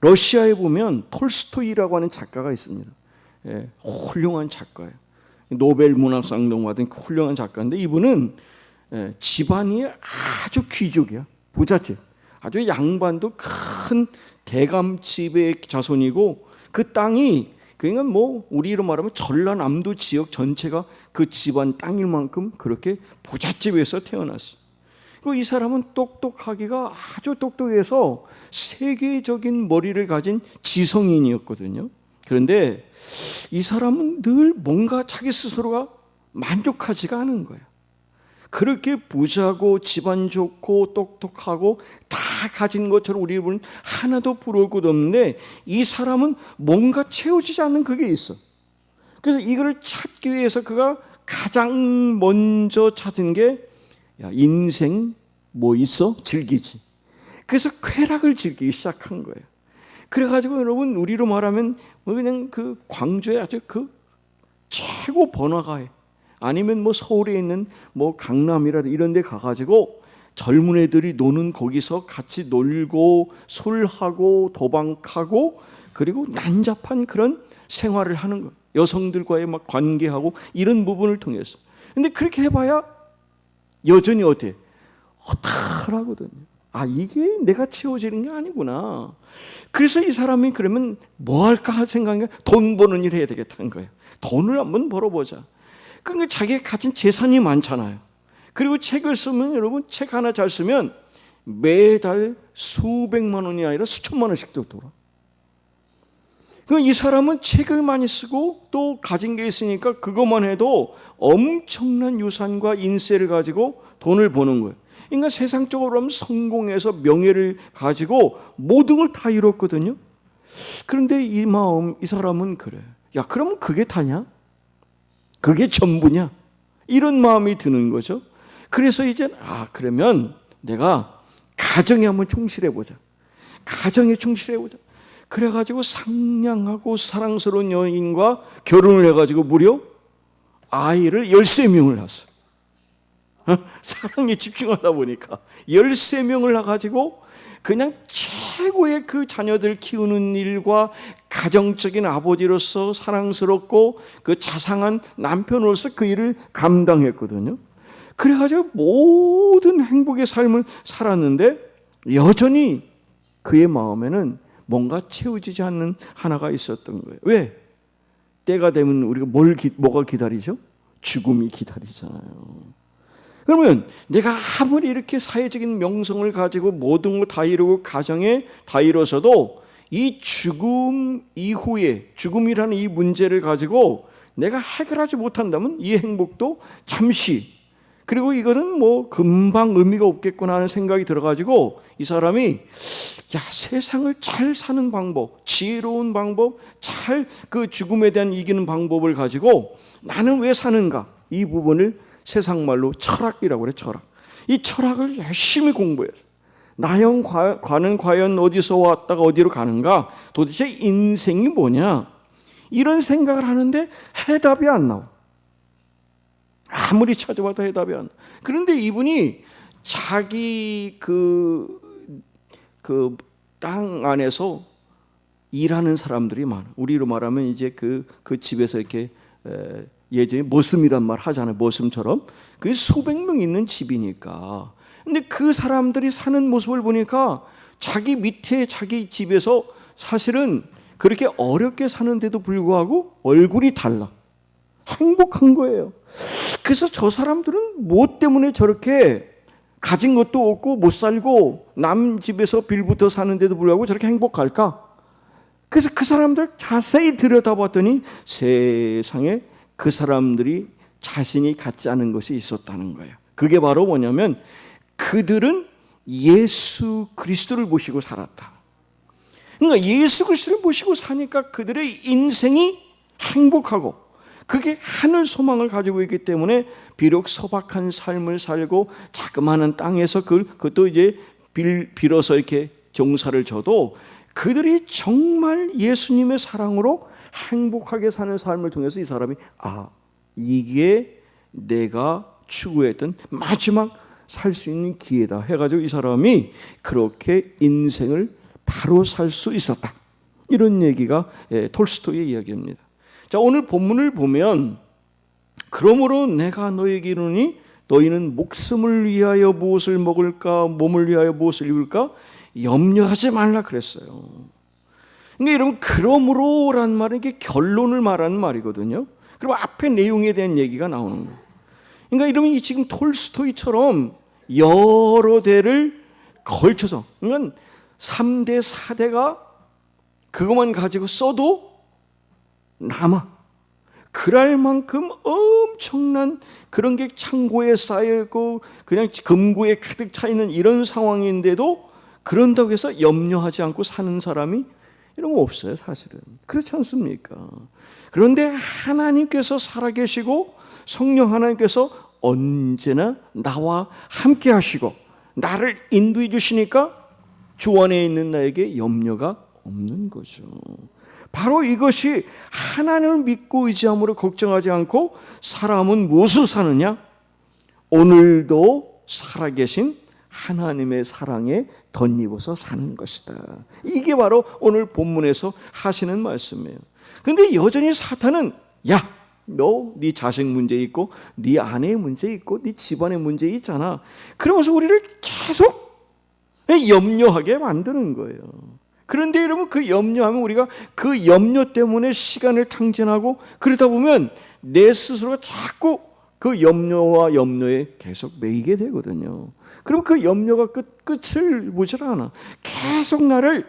러시아에 보면 톨스토이라고 하는 작가가 있습니다. 예, 훌륭한 작가예요. 노벨 문학상도 받은 그 훌륭한 작가인데 이분은 예, 집안이 아주 귀족이야. 부잣집. 아주 양반도 큰 대감집의 자손이고 그 땅이 그러니까 뭐 우리로 말하면 전라남도 지역 전체가 그 집안 땅일 만큼 그렇게 부잣집에서 태어났어. 그리고 이 사람은 똑똑하기가 아주 똑똑해서 세계적인 머리를 가진 지성인이었거든요. 그런데 이 사람은 늘 뭔가 자기 스스로가 만족하지가 않은 거예요. 그렇게 부자고 집안 좋고 똑똑하고 다 가진 것처럼 우리 보는 하나도 부러울 것 없는데 이 사람은 뭔가 채워지지 않는 그게 있어. 그래서 이걸 찾기 위해서 그가 가장 먼저 찾은 게 야, 인생 뭐 있어? 즐기지. 그래서 쾌락을 즐기기 시작한 거예요. 그래가지고 여러분 우리로 말하면 뭐 그냥 그 광주에 아주 그 최고 번화가에 아니면 뭐 서울에 있는 뭐 강남이라든 이런 데 가가지고 젊은 애들이 노는 거기서 같이 놀고 술하고 도박하고 그리고 난잡한 그런 생활을 하는 거예요. 여성들과의 막 관계하고 이런 부분을 통해서. 근데 그렇게 해봐야 여전히 어때? 허탈하거든요. 아, 이게 내가 채워지는 게 아니구나. 그래서 이 사람이 그러면 뭐 할까 생각해 돈 버는 일 해야 되겠다는 거예요. 돈을 한번 벌어보자. 그러니까 자기가 가진 재산이 많잖아요. 그리고 책을 쓰면 여러분 책 하나 잘 쓰면 매달 수백만 원이 아니라 수천만 원씩도 돌아. 그이 사람은 책을 많이 쓰고 또 가진 게 있으니까 그것만 해도 엄청난 유산과 인세를 가지고 돈을 버는 거예요. 그러니까 세상적으로 하면 성공해서 명예를 가지고 모든 걸 다 이뤘거든요. 그런데 이 마음, 이 사람은 그래. 야, 그러면 그게 다냐? 그게 전부냐? 이런 마음이 드는 거죠. 그래서 이제, 아, 그러면 내가 가정에 한번 충실해 보자. 가정에 충실해 보자. 그래가지고 상냥하고 사랑스러운 여인과 결혼을 해가지고 무려 아이를 13명을 낳았어. 어? 사랑에 집중하다 보니까 13명을 낳아가지고 그냥 최고의 그 자녀들 키우는 일과 가정적인 아버지로서 사랑스럽고 그 자상한 남편으로서 그 일을 감당했거든요. 그래가지고 모든 행복의 삶을 살았는데 여전히 그의 마음에는 뭔가 채워지지 않는 하나가 있었던 거예요. 왜? 때가 되면 우리가 뭘 기, 뭐가 기다리죠? 죽음이 기다리잖아요. 그러면 내가 아무리 이렇게 사회적인 명성을 가지고 모든 걸 다 이루고 가정에 다 이뤄서도 이 죽음 이후에 죽음이라는 이 문제를 가지고 내가 해결하지 못한다면 이 행복도 잠시. 그리고 이거는 뭐 금방 의미가 없겠구나 하는 생각이 들어가지고 이 사람이 야 세상을 잘 사는 방법, 지혜로운 방법, 잘 그 죽음에 대한 이기는 방법을 가지고 나는 왜 사는가? 이 부분을 세상 말로 철학이라고 그래 철학. 이 철학을 열심히 공부해서 나영 과는 과연 어디서 왔다가 어디로 가는가? 도대체 인생이 뭐냐? 이런 생각을 하는데 해답이 안 나와. 아무리 찾아봐도 해답이 안 나와. 그런데 이분이 자기 그, 그 땅 안에서 일하는 사람들이 많아. 우리로 말하면 이제 그, 그 집에서 이렇게 예전에 머슴이란 말 하잖아요. 머슴처럼. 그 수백 명 있는 집이니까. 근데 그 사람들이 사는 모습을 보니까 자기 밑에 자기 집에서 사실은 그렇게 어렵게 사는데도 불구하고 얼굴이 달라. 행복한 거예요. 그래서 저 사람들은 무엇 때문에 저렇게 가진 것도 없고 못 살고 남 집에서 빌부터 사는데도 불구하고 저렇게 행복할까? 그래서 그 사람들 자세히 들여다봤더니 세상에 그 사람들이 자신이 갖지 않은 것이 있었다는 거예요. 그게 바로 뭐냐면 그들은 예수 그리스도를 모시고 살았다. 그러니까 예수 그리스도를 모시고 사니까 그들의 인생이 행복하고 그게 하늘 소망을 가지고 있기 때문에 비록 소박한 삶을 살고 자그마한 땅에서 그, 그것도 이제 빌, 빌어서 이렇게 종사를 줘도 그들이 정말 예수님의 사랑으로 행복하게 사는 삶을 통해서 이 사람이 아 이게 내가 추구했던 마지막 살 수 있는 기회다 해가지고 이 사람이 그렇게 인생을 바로 살 수 있었다. 이런 얘기가 예, 톨스토이의 이야기입니다. 자, 오늘 본문을 보면 그러므로 내가 너에게 이르니 너희는 목숨을 위하여 무엇을 먹을까 몸을 위하여 무엇을 입을까 염려하지 말라 그랬어요. 그러니까 여러분 그러므로란 말은 이게 결론을 말하는 말이거든요. 그리고 앞에 내용에 대한 얘기가 나오는 거예요. 그러니까 여러분 이 지금 톨스토이처럼 여러 대를 걸쳐서 그러니까 3대 4대가 그것만 가지고 써도 남아. 그럴 만큼 엄청난 그런 게 창고에 쌓여 있고 그냥 금고에 가득 차 있는 이런 상황인데도 그런다고 해서 염려하지 않고 사는 사람이 이런 거 없어요, 사실은. 그렇지 않습니까? 그런데 하나님께서 살아계시고 성령 하나님께서 언제나 나와 함께 하시고 나를 인도해 주시니까 주 안에 있는 나에게 염려가 없는 거죠. 바로 이것이 하나님을 믿고 의지함으로 걱정하지 않고 사람은 무엇을 사느냐? 오늘도 살아계신 하나님의 사랑에 덧입어서 사는 것이다. 이게 바로 오늘 본문에서 하시는 말씀이에요. 근데 여전히 사탄은 야, 너 네 자식 문제 있고 네 아내 문제 있고 네 집안의 문제 있잖아. 그러면서 우리를 계속 염려하게 만드는 거예요. 그런데 여러분 그 염려하면 우리가 그 염려 때문에 시간을 탕진하고 그러다 보면 내 스스로가 자꾸 그 염려와 염려에 계속 매이게 되거든요. 그럼 그 염려가 끝, 끝을 보질 않아. 계속 나를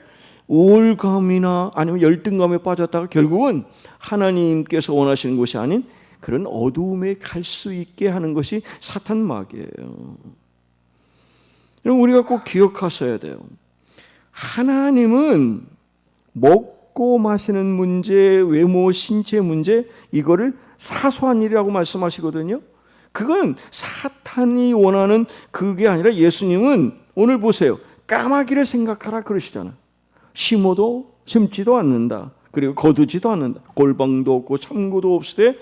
우울감이나 아니면 열등감에 빠졌다가 결국은 하나님께서 원하시는 것이 아닌 그런 어두움에 갈 수 있게 하는 것이 사탄 마귀예요. 여러분 우리가 꼭 기억하셔야 돼요. 하나님은 먹고 마시는 문제, 외모, 신체 문제 이거를 사소한 일이라고 말씀하시거든요. 그건 사탄이 원하는 그게 아니라 예수님은 오늘 보세요. 까마귀를 생각하라 그러시잖아. 심어도 심지도 않는다. 그리고 거두지도 않는다. 골방도 없고 참고도 없으되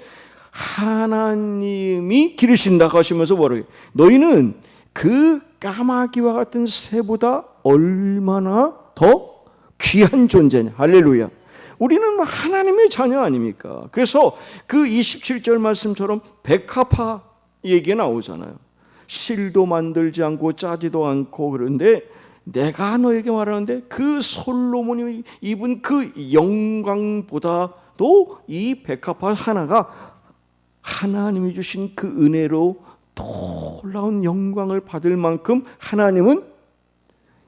하나님이 기르신다고 하시면서 해요? 너희는 그 까마귀와 같은 새보다 얼마나 더 귀한 존재냐. 할렐루야. 우리는 뭐 하나님의 자녀 아닙니까? 그래서 그 27절 말씀처럼 백합화 얘기가 나오잖아요. 실도 만들지 않고 짜지도 않고 그런데 내가 너에게 말하는데 그 솔로몬이 입은 그 영광보다도 이 백합화 하나가 하나님이 주신 그 은혜로 놀라운 영광을 받을 만큼 하나님은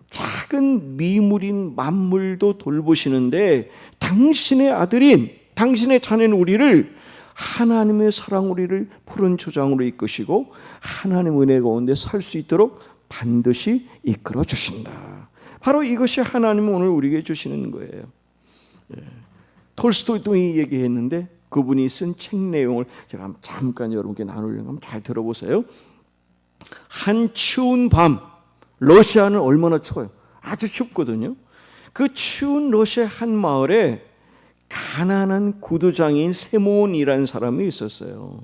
작은 미물인 만물도 돌보시는데 당신의 아들인 당신의 자녀는 우리를 하나님의 사랑 우리를 푸른 조장으로 이끄시고 하나님 은혜 가운데 살 수 있도록 반드시 이끌어 주신다. 바로 이것이 하나님은 오늘 우리에게 주시는 거예요. 예. 톨스토이도 이 얘기했는데 그분이 쓴 책 내용을 제가 잠깐 여러분께 나누려고 잘 들어보세요. 한 추운 밤 러시아는 얼마나 추워요. 아주 춥거든요. 그 추운 러시아 한 마을에 가난한 구두장인 세몬이라는 사람이 있었어요.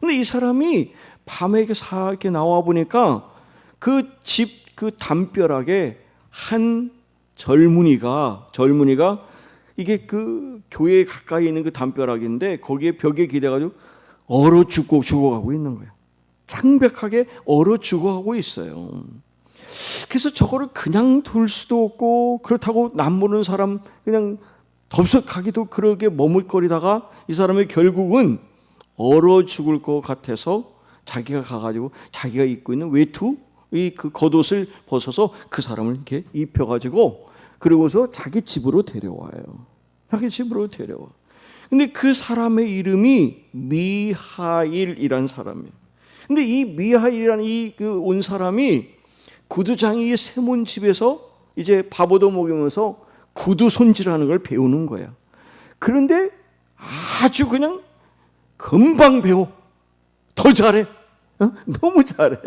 근데 이 사람이 밤에 이렇게 나와 보니까 그집그 담벼락에 한 젊은이가 젊은이가 이게 그 교회 가까이 있는 그 담벼락인데 거기에 벽에 기대가지고 얼어 죽고 죽어가고 있는 거예요. 창백하게 얼어 죽어가고 있어요. 그래서 저거를 그냥 둘 수도 없고 그렇다고 남보는 사람 그냥 덥석하기도 그러게 머물거리다가 이 사람이 결국은 얼어 죽을 것 같아서 자기가 가가지고 자기가 입고 있는 외투 이 그 겉옷을 벗어서 그 사람을 이렇게 입혀가지고 그리고서 자기 집으로 데려와요. 자기 집으로 데려와. 근데 그 사람의 이름이 미하일이란 사람이에요. 근데 이 미하일이라는 이 그 온 사람이 구두장이 세몬 집에서 이제 밥 얻어 먹으면서 구두 손질하는 걸 배우는 거야. 그런데 아주 그냥 금방 배워. 더 잘해. 어? 너무 잘해.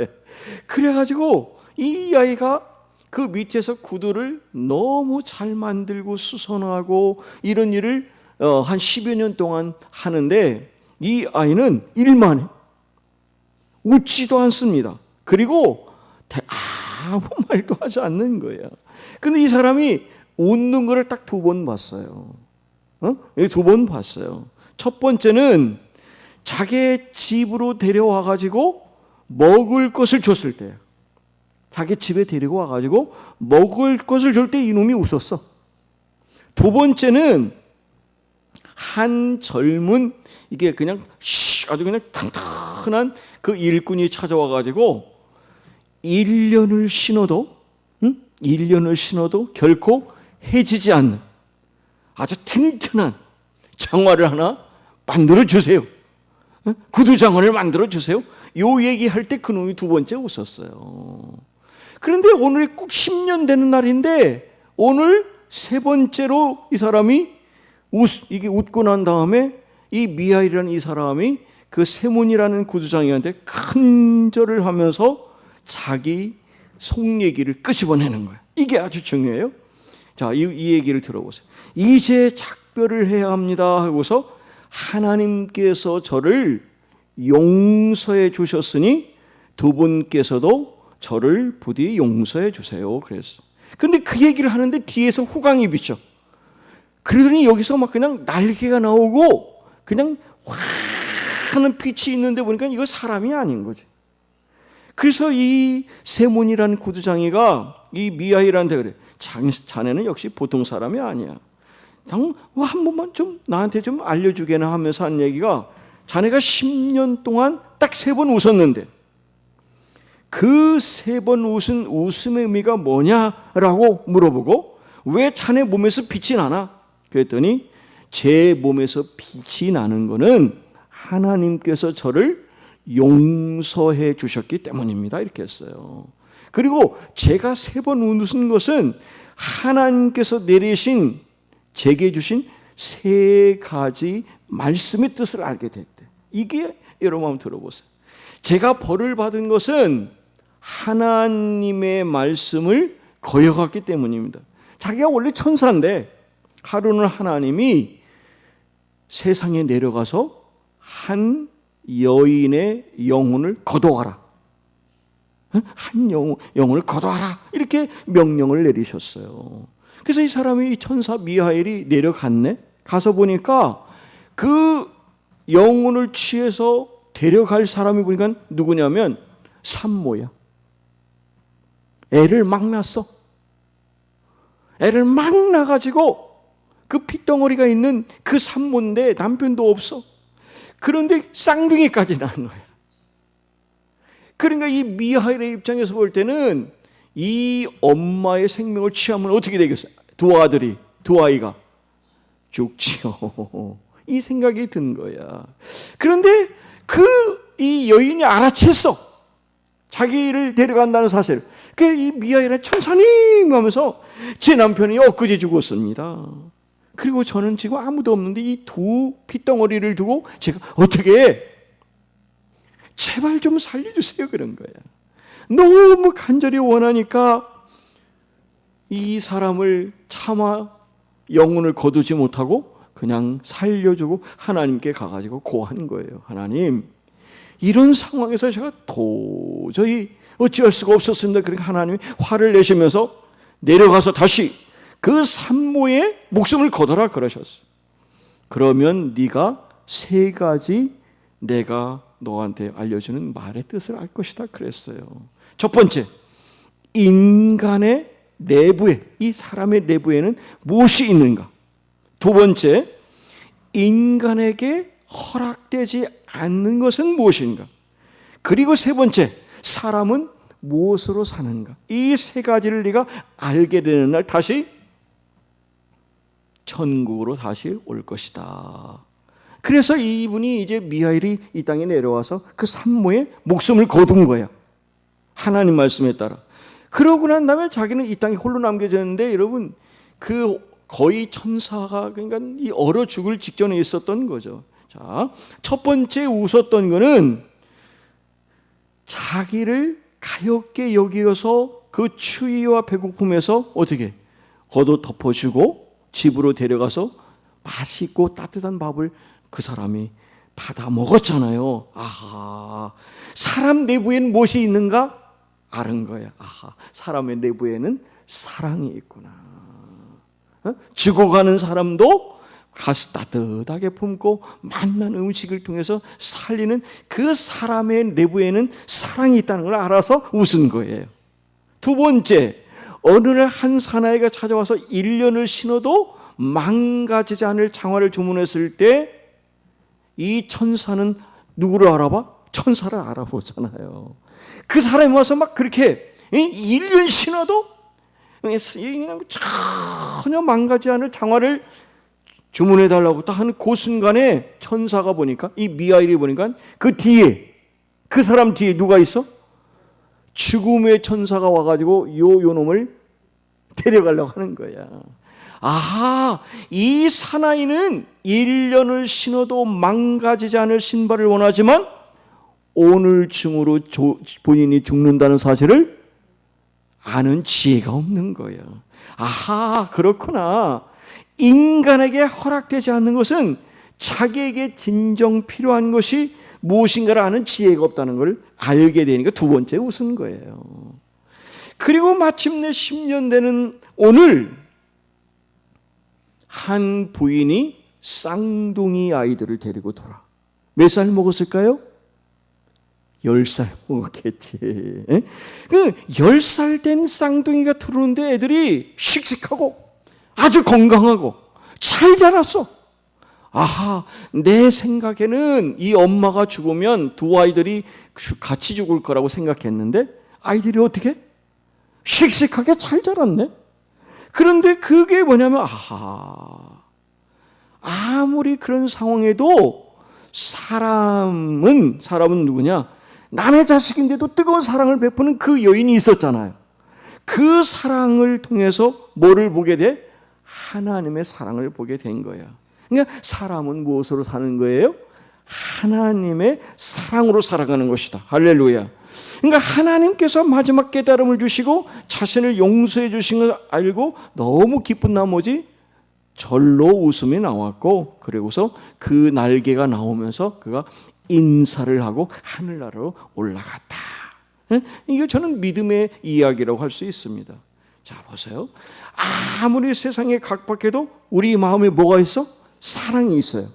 그래가지고 이 아이가 그 밑에서 구두를 너무 잘 만들고 수선하고 이런 일을 어, 한 10여 년 동안 하는데 이 아이는 일만 해. 웃지도 않습니다. 그리고 아무 말도 하지 않는 거예요. 근데 이 사람이 웃는 거를 딱 두 번 봤어요. 어? 두번 봤어요. 첫 번째는 자기 집으로 데려와 가지고 먹을 것을 줬을 때, 자기 집에 데리고 와 가지고 먹을 것을 줄 때 이놈이 웃었어. 두 번째는 한 젊은 이게 그냥 쉬, 아주 그냥 탄탄한 그 일꾼이 찾아와 가지고 1년을 신어도 응? 1년을 신어도 결코 해지지 않는 아주 튼튼한 장화를 하나 만들어 주세요. 구두 장화를 만들어 주세요. 요 얘기할 때 그놈이 두 번째 웃었어요. 그런데 오늘이 꼭 10년 되는 날인데 오늘 세 번째로 이 사람이 웃, 이게 웃고 난 다음에 이 미하일이라는 이 사람이 그 세몬이라는 구두장이한테 큰 절을 하면서 자기 속 얘기를 끄집어내는 거예요. 이게 아주 중요해요. 자, 이, 이 얘기를 들어보세요. 이제 작별을 해야 합니다 하고서 하나님께서 저를 용서해 주셨으니 두 분께서도 저를 부디 용서해 주세요. 그랬어. 근데 그 얘기를 하는데 뒤에서 후광이 비쳐. 그러더니 여기서 막 그냥 날개가 나오고 그냥 확 하는 빛이 있는데 보니까 이거 사람이 아닌 거지. 그래서 이 세몬이라는 구두장이가 이 미아이라는데 그래. 자네는 역시 보통 사람이 아니야. 한 번만 좀 나한테 좀 알려주게나 하면서 한 얘기가 자네가 10년 동안 딱 세 번 웃었는데 그 세 번 웃은 웃음의 의미가 뭐냐라고 물어보고 왜 자네 몸에서 빛이 나나? 그랬더니 제 몸에서 빛이 나는 거는 하나님께서 저를 용서해 주셨기 때문입니다. 이렇게 했어요. 그리고 제가 세 번 웃은 것은 하나님께서 내리신 제게 주신 세 가지 말씀의 뜻을 알게 됐대. 이게 여러분 한번 들어보세요. 제가 벌을 받은 것은 하나님의 말씀을 거역했기 때문입니다. 자기가 원래 천사인데 하루는 하나님이 세상에 내려가서 한 여인의 영혼을 거둬와라. 한 영혼, 영혼을 거둬와라. 이렇게 명령을 내리셨어요. 그래서 이 사람이 이 천사 미하엘이 내려갔네. 가서 보니까 그 영혼을 취해서 데려갈 사람이 보니까 누구냐면 산모야. 애를 막 낳았어. 애를 막 낳아가지고 그 핏덩어리가 있는 그 산모인데 남편도 없어. 그런데 쌍둥이까지 낳은 거야. 그러니까 이 미하일의 입장에서 볼 때는 이 엄마의 생명을 취하면 어떻게 되겠어요? 두 아들이, 두 아이가 죽지요. 이 생각이 든 거야. 그런데 그 이 여인이 알아챘어. 자기를 데려간다는 사실. 그이 미아이는 천사님 하면서 제 남편이 엊그제 죽었습니다. 그리고 저는 지금 아무도 없는데 이 두 핏덩어리를 두고 제가 어떻게 제발 좀 살려주세요 그런 거야. 너무 간절히 원하니까 이 사람을 차마 영혼을 거두지 못하고 그냥 살려주고 하나님께 가가지고 고한 거예요. 하나님, 이런 상황에서 제가 도저히 어찌할 수가 없었습니다. 그러니까 하나님이 화를 내시면서 내려가서 다시 그 산모의 목숨을 거둬라 그러셨어요. 그러면 네가 세 가지 내가 너한테 알려주는 말의 뜻을 알 것이다 그랬어요. 첫 번째, 인간의 내부에 이 사람의 내부에는 무엇이 있는가? 두 번째, 인간에게 허락되지 않는 것은 무엇인가? 그리고 세 번째, 사람은 무엇으로 사는가? 이 세 가지를 네가 알게 되는 날 다시 천국으로 다시 올 것이다. 그래서 이분이 이제 미하일이 이 땅에 내려와서 그 산모의 목숨을 거둔 거야. 하나님 말씀에 따라. 그러고 난 다음에 자기는 이 땅에 홀로 남겨졌는데 여러분 그 거의 천사가 그러니까 이 얼어 죽을 직전에 있었던 거죠. 자, 첫 번째 웃었던 거는 자기를 가엽게 여기어서 그 추위와 배고픔에서 어떻게 걷어 덮어주고 집으로 데려가서 맛있고 따뜻한 밥을 그 사람이 받아 먹었잖아요. 아하, 사람 내부에는 무엇이 있는가? 아는 거야. 아하, 사람의 내부에는 사랑이 있구나. 어? 죽어가는 사람도 가서 따뜻하게 품고 만난 음식을 통해서 살리는 그 사람의 내부에는 사랑이 있다는 걸 알아서 웃은 거예요. 두 번째, 어느 날 한 사나이가 찾아와서 1년을 신어도 망가지지 않을 장화를 주문했을 때 이 천사는 누구를 알아봐? 천사를 알아보잖아요. 그 사람이 와서 막 그렇게 1년 신어도 전혀 망가지 않을 장화를 주문해 달라고 딱 하는 그 순간에 천사가 보니까 이 미하일이 보니까 그 뒤에 그 사람 뒤에 누가 있어? 죽음의 천사가 와가지고 요 요놈을 데려가려고 하는 거야. 아하, 이 사나이는 1년을 신어도 망가지지 않을 신발을 원하지만 오늘 중으로 본인이 죽는다는 사실을 아는 지혜가 없는 거예요. 아하, 그렇구나. 인간에게 허락되지 않는 것은 자기에게 진정 필요한 것이 무엇인가를 아는 지혜가 없다는 걸 알게 되니까 두 번째 웃은 거예요. 그리고 마침내 10년 되는 오늘 한 부인이 쌍둥이 아이들을 데리고 돌아. 몇 살 먹었을까요? 10살 먹었겠지. 그 10살 된 쌍둥이가 들어오는데 애들이 씩씩하고 아주 건강하고 잘 자랐어. 아하, 내 생각에는 이 엄마가 죽으면 두 아이들이 같이 죽을 거라고 생각했는데 아이들이 어떻게? 씩씩하게 잘 자랐네. 그런데 그게 뭐냐면 아하. 아무리 그런 상황에도 사람은 사람은 누구냐? 남의 자식인데도 뜨거운 사랑을 베푸는 그 여인이 있었잖아요. 그 사랑을 통해서 뭐를 보게 돼? 하나님의 사랑을 보게 된 거야. 그러니까 사람은 무엇으로 사는 거예요? 하나님의 사랑으로 살아가는 것이다. 할렐루야. 그러니까 하나님께서 마지막 깨달음을 주시고 자신을 용서해 주신 걸 알고 너무 기쁜 나머지 절로 웃음이 나왔고 그리고서 그 날개가 나오면서 그가 인사를 하고 하늘나라로 올라갔다. 이게 저는 믿음의 이야기라고 할 수 있습니다. 자 보세요. 아무리 세상에 각박해도 우리 마음에 뭐가 있어? 사랑이 있어요.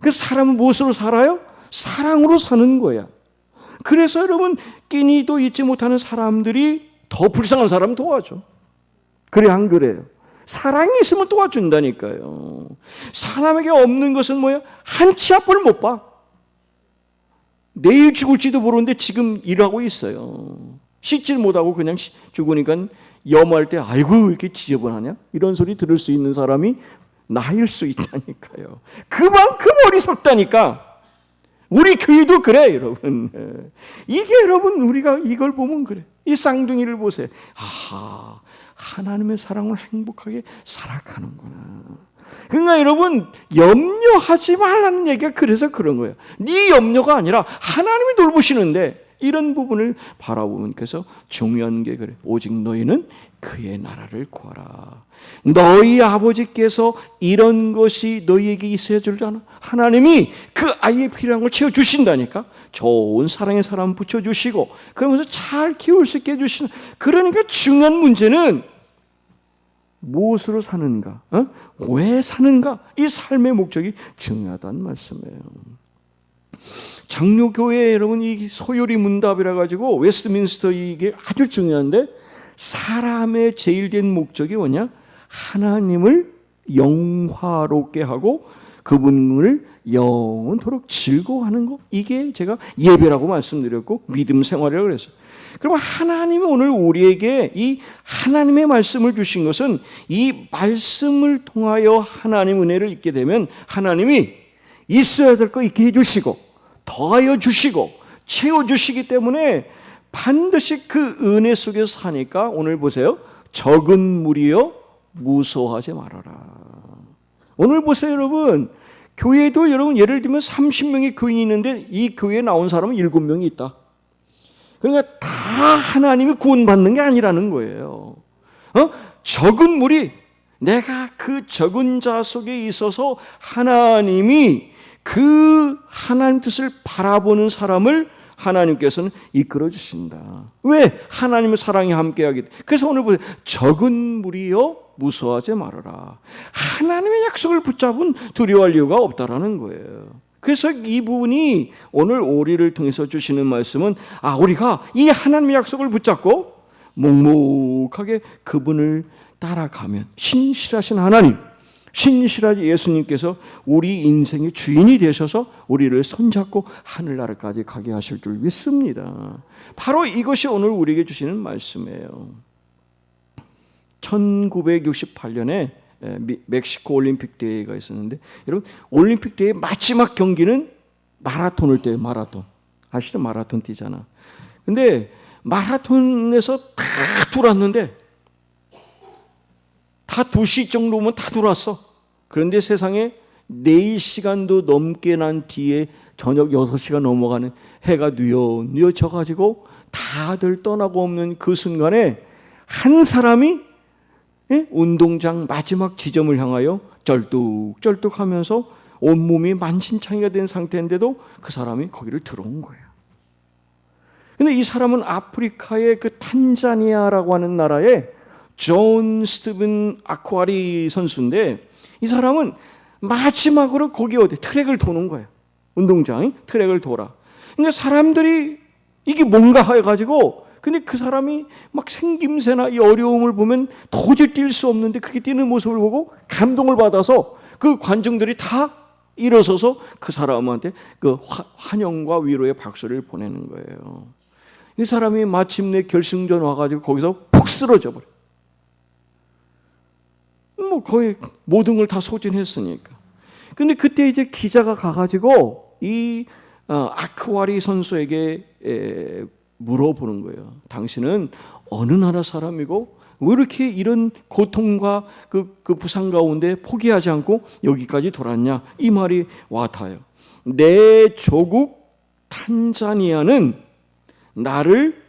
그 사람은 무엇으로 살아요? 사랑으로 사는 거야. 그래서 여러분 끼니도 잊지 못하는 사람들이 더 불쌍한 사람 도와줘. 그래 안 그래요? 사랑이 있으면 도와준다니까요. 사람에게 없는 것은 뭐야? 한 치 앞을 못 봐. 내일 죽을지도 모르는데 지금 일하고 있어요. 씻질 못하고 그냥 죽으니까 염할 때 아이고 이렇게 지저분하냐? 이런 소리 들을 수 있는 사람이 나일 수 있다니까요. 그만큼 어리석다니까. 우리 교회도 그래, 여러분. 이게 여러분 우리가 이걸 보면 그래. 이 쌍둥이를 보세요. 아하, 하나님의 사랑을 행복하게 살아가는구나. 그러니까 여러분 염려하지 말라는 얘기가 그래서 그런 거예요. 네 염려가 아니라 하나님이 돌보시는데 이런 부분을 바라보면 그래서 중요한 게 그래. 오직 너희는 그의 나라를 구하라. 너희 아버지께서 이런 것이 너희에게 있어야 줄잖아. 하나님이 그 아이의 필요한 걸 채워 주신다니까. 좋은 사랑의 사람 붙여 주시고 그러면서 잘 키울 수 있게 해 주시는. 그러니까 중요한 문제는 무엇으로 사는가? 어? 왜 사는가? 이 삶의 목적이 중요하다는 말씀이에요. 장로교회 여러분 이 소요리 문답이라 가지고 웨스트민스터 이게 아주 중요한데 사람의 제일 된 목적이 뭐냐? 하나님을 영화롭게 하고 그분을 영원토록 즐거워하는 것 이게 제가 예배라고 말씀드렸고 믿음 생활이라고 그랬어요. 그럼 하나님이 오늘 우리에게 이 하나님의 말씀을 주신 것은 이 말씀을 통하여 하나님 은혜를 잊게 되면 하나님이 있어야 될 거 있게 해주시고 더하여 주시고 채워 주시기 때문에 반드시 그 은혜 속에서 사니까 오늘 보세요. 적은 무리여 무서워하지 말아라. 오늘 보세요, 여러분. 교회도 여러분 예를 들면 30명의 교인이 있는데 이 교회에 나온 사람은 7명이 있다. 그러니까 다 하나님이 구원받는 게 아니라는 거예요. 어? 적은 무리 내가 그 적은 자 속에 있어서 하나님이 그 하나님 뜻을 바라보는 사람을 하나님께서는 이끌어 주신다. 왜? 하나님의 사랑이 함께하기. 그래서 오늘 보세요. 적은 무리여 무서워하지 말아라. 하나님의 약속을 붙잡은 두려워할 이유가 없다라는 거예요. 그래서 이분이 오늘 우리를 통해서 주시는 말씀은 아 우리가 이 하나님의 약속을 붙잡고 묵묵하게 그분을 따라가면 신실하신 하나님 신실하신 예수님께서 우리 인생의 주인이 되셔서 우리를 손잡고 하늘나라까지 가게 하실 줄 믿습니다. 바로 이것이 오늘 우리에게 주시는 말씀이에요. 1968년에 멕시코 올림픽 대회가 있었는데 여러분 올림픽 대회 마지막 경기는 마라톤을 뛰어요. 마라톤. 아시죠? 마라톤 뛰잖아. 근데 마라톤에서 다 돌았는데 다 2시 정도면 다 돌았어. 그런데 세상에 4시간도 넘게 난 뒤에 저녁 6시가 넘어가는 해가 뉘어뉘어 져 가지고 다들 떠나고 없는 그 순간에 한 사람이 예? 운동장 마지막 지점을 향하여 쩔뚝쩔뚝 하면서 온몸이 만신창이가 된 상태인데도 그 사람이 거기를 들어온 거예요. 근데 이 사람은 아프리카의 그 탄자니아라고 하는 나라의 존 스티븐 아쿠아리 선수인데 이 사람은 마지막으로 거기 어디 트랙을 도는 거예요. 운동장이 트랙을 돌아. 근데 사람들이 이게 뭔가 해가지고 근데 그 사람이 막 생김새나 이 어려움을 보면 도저히 뛸 수 없는데 그렇게 뛰는 모습을 보고 감동을 받아서 그 관중들이 다 일어서서 그 사람한테 그 환영과 위로의 박수를 보내는 거예요. 이 사람이 마침내 결승전 와가지고 거기서 푹 쓰러져 버려. 뭐 거의 모든 걸 다 소진했으니까. 근데 그때 이제 기자가 가가지고 이 어, 아크와리 선수에게 에, 물어보는 거예요. 당신은 어느 나라 사람이고 왜 이렇게 이런 고통과 그, 그 부상 가운데 포기하지 않고 여기까지 돌았냐? 이 말이 와닿아요. 내 조국 탄자니아는 나를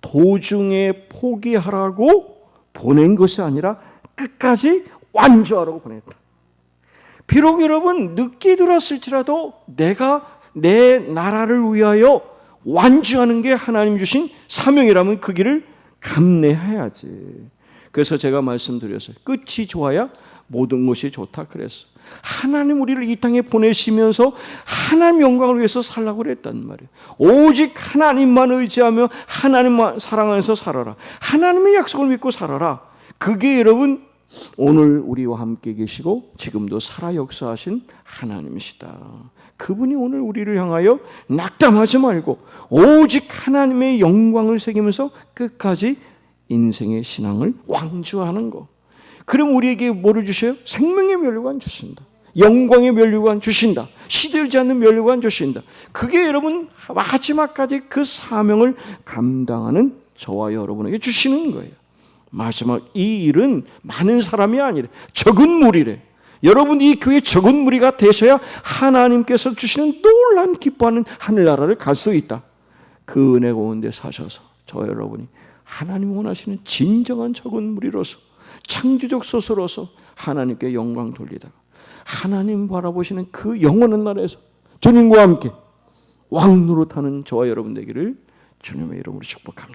도중에 포기하라고 보낸 것이 아니라 끝까지 완주하라고 보냈다. 비록 여러분 늦게 들었을지라도 내가 내 나라를 위하여 완주하는 게 하나님 주신 사명이라면 그 길을 감내해야지. 그래서 제가 말씀드렸어요. 끝이 좋아야 모든 것이 좋다 그랬어. 하나님 우리를 이 땅에 보내시면서 하나님 영광을 위해서 살라고 그랬단 말이에요. 오직 하나님만 의지하며 하나님만 사랑하면서 살아라. 하나님의 약속을 믿고 살아라. 그게 여러분 오늘 우리와 함께 계시고 지금도 살아 역사하신 하나님이시다. 그분이 오늘 우리를 향하여 낙담하지 말고 오직 하나님의 영광을 새기면서 끝까지 인생의 신앙을 왕주하는 것. 그럼 우리에게 뭐를 주셔요? 생명의 멸류관 주신다. 영광의 멸류관 주신다. 시들지 않는 멸류관 주신다. 그게 여러분 마지막까지 그 사명을 감당하는 저와 여러분에게 주시는 거예요. 마지막 이 일은 많은 사람이 아니래. 적은 무리래. 여러분 이 교회 적은 무리가 되셔야 하나님께서 주시는 놀란 기뻐하는 하늘나라를 갈 수 있다. 그 은혜 가운데 사셔서 저 여러분이 하나님 원하시는 진정한 적은 무리로서 창조적 소스로서 하나님께 영광 돌리다가 하나님 바라보시는 그 영원한 나라에서 주님과 함께 왕 노릇하는 저와 여러분 되기를 주님의 이름으로 축복합니다.